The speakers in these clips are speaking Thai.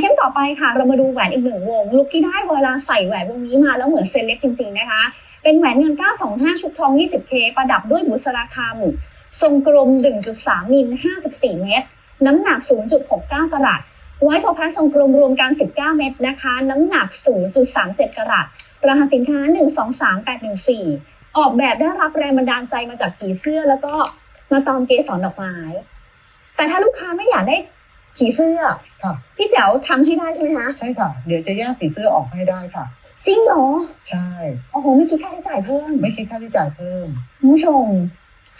เทมต่อไปค่ะ เรามาดูแหวนอีกหนึ่งวง ลุคที่ได้เวลาใส่แหวนวงนี้มาแล้วเหมือนเซเล็บจริงๆนะคะ เป็นแหวนเงิน 925 ชุดทอง 20K ประดับด้วยบุษราคำทรงกลม 1.3 มิล 54 เมตร น้ำหนัก 0.69 กรัตไว้โชว์พาทรงกลมรวมกัน 19 เมตรนะคะ น้ำหนัก 0.37 กรัตรหัสสินค้า 123814 ออกแบบได้รับแรงบันดาลใจมาจากผีเสื้อแล้วก็มาตอมเกสรดอกไม้ แต่ถ้าลูกค้าไม่อยากได้ ผีเสื้อค่ะ พี่แจ๋วทำให้ได้ใช่ไหมคะ ใช่ค่ะ เดี๋ยวจะแยกผีเสื้อออกให้ได้ค่ะ จริงเหรอ ใช่ โอ้โห ไม่คิดค่าใช้จ่ายเพิ่มไม่คิดค่าใช้จ่ายเพิ่มคุณผู้ชม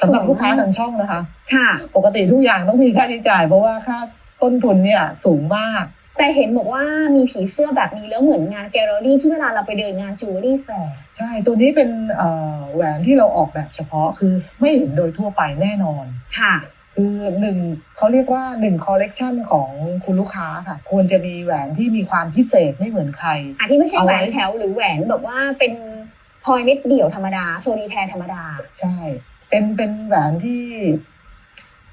สำหรับสวยมากลูกค้าทางช่องนะคะ ค่ะ ปกติทุกอย่างต้องมีค่าใช้จ่าย เพราะว่าค่าต้นทุนเนี่ยสูงมาก แต่เห็นบอกว่ามีผีเสื้อแบบนี้แล้วเหมือนงานแกลเลอรี่ที่เวลาเราไปเดินงานจูเวลรี่แฟร์ ใช่ ตัวนี้เป็นเอ่อแหวนที่เราออกแบบเฉพาะคือไม่เห็นโดยทั่วไปแน่นอน ค่ะ คือหนึ่งเขาเรียกว่าหนึ่งคอลเลกชันของคุณลูกค้าค่ะ ควรจะมีแหวนที่มีความพิเศษไม่เหมือนใครอันที่ไม่ใช่เอาแหวไว้นแถวหรือแหวนแบบว่าเป็นพลอยเม็ดเดี่ยวธรรมดาโซนีแพรธรรมดา ใช่ เป็นเป็นแหวนที่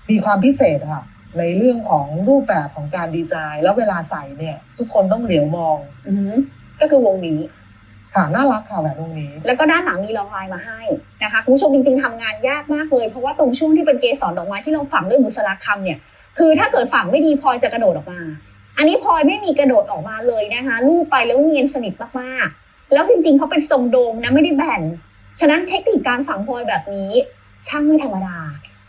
มีความพิเศษอะค่ะ ในเรื่องของรูปแบบของการดีไซน์ แล้วเวลาใส่เนี่ย ทุกคนต้องเหลียวมอง อือหือก็คือวงนี้ ค่ะน่ารักค่ะแหวนวงนี้ แล้วก็ด้านหลังมีรองลายมาให้นะคะคุณผู้ชมจริง ๆทำงานยากมากเลย เพราะว่าตรงช่วงที่เป็นเกสรดอกไม้ที่เราฝังด้วยบุษราคำเนี่ยคือถ้าเกิดฝังไม่ดีพลอยจะกระโดดออกมา อันนี้พลอยไม่มีกระโดดออกมาเลยนะคะลูบไปแล้วเนียนสนิทมากๆ แล้วจริงๆเขาเป็นทรงโดมนะไม่ได้แบนฉะนั้นเทคนิคการฝังพลอยแบบนี้ ช่างไม่ธรรมดา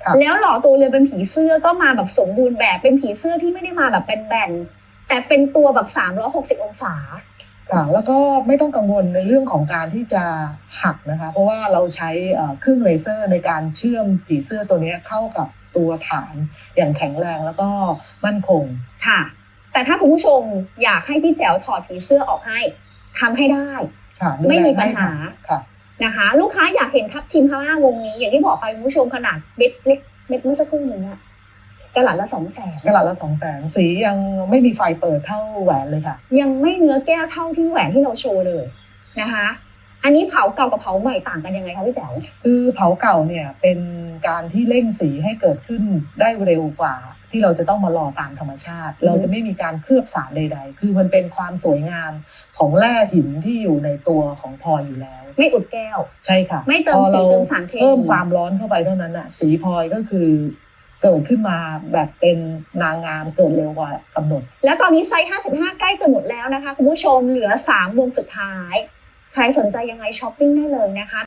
ครับแล้วหล่อตัวเรือนเป็นผีเสื้อก็มาแบบสมบูรณ์แบบเป็นผีเสื้อที่ไม่ได้มาแบบเป็นแบนๆแต่เป็นตัวแบบ360 องศา ค่ะแล้วก็ไม่ต้องกังวลในเรื่องของการที่จะหักนะคะ เพราะว่าเราใช้เอ่อเครื่องเลเซอร์ในการเชื่อมผีเสื้อตัวเนี้ยเข้ากับตัวฐานอย่างแข็งแรงแล้วก็มั่นคงค่ะ แต่ถ้าคุณผู้ชมอยากให้พี่แจ๋วถอดผีเสื้อออกให้ทำให้ได้ค่ะดูแลไม่มีปัญหาให้ค่ะค่ะนะคะ ลูกค้าอยากเห็นทับทิมพม่าวงนี้ อย่างที่บอกไปคุณผู้ชมขนาดเม็ดเล็กเม็ดเมื่อสักครู่นี้อะ กระหลัดละสองแสนกระหลัดละสองแสนสียังไม่มีไฟเปิดเท่าแหวนเลยค่ะ ยังไม่เนื้อแก้วเท่าที่แหวนที่เราโชว์เลยนะคะ อันนี้เผาเก่ากับเผาใหม่ต่างกันยังไงคะพี่แจ๋วคือเผาเก่าเนี่ยเป็นการที่เร่งสีให้เกิดขึ้นได้เร็วกว่า ที่เราจะต้องมารอตามธรรมชาติอืมเราจะไม่มีการเคลือบสารใด ๆ คือมันเป็นความสวยงามของแร่หินที่อยู่ในตัวของพลอยอยู่แล้ว ไม่อุดแก้ว ใช่ค่ะ ไม่เติมพอสีราเติมสารเคมีเพิ่มความร้อนเข้าไปเท่านั้นอะสีพลอยก็คือ เกิดขึ้นมาแบบเป็นนางงามเกิดเร็วกว่ากำหนด แล้วตอนนี้ไซส์55 ใกล้จะหมดแล้วนะคะ คุณผู้ชมเหลือ 3 วงสุดท้าย ใครสนใจยังไงช้อปปิ้งได้เลยนะคะ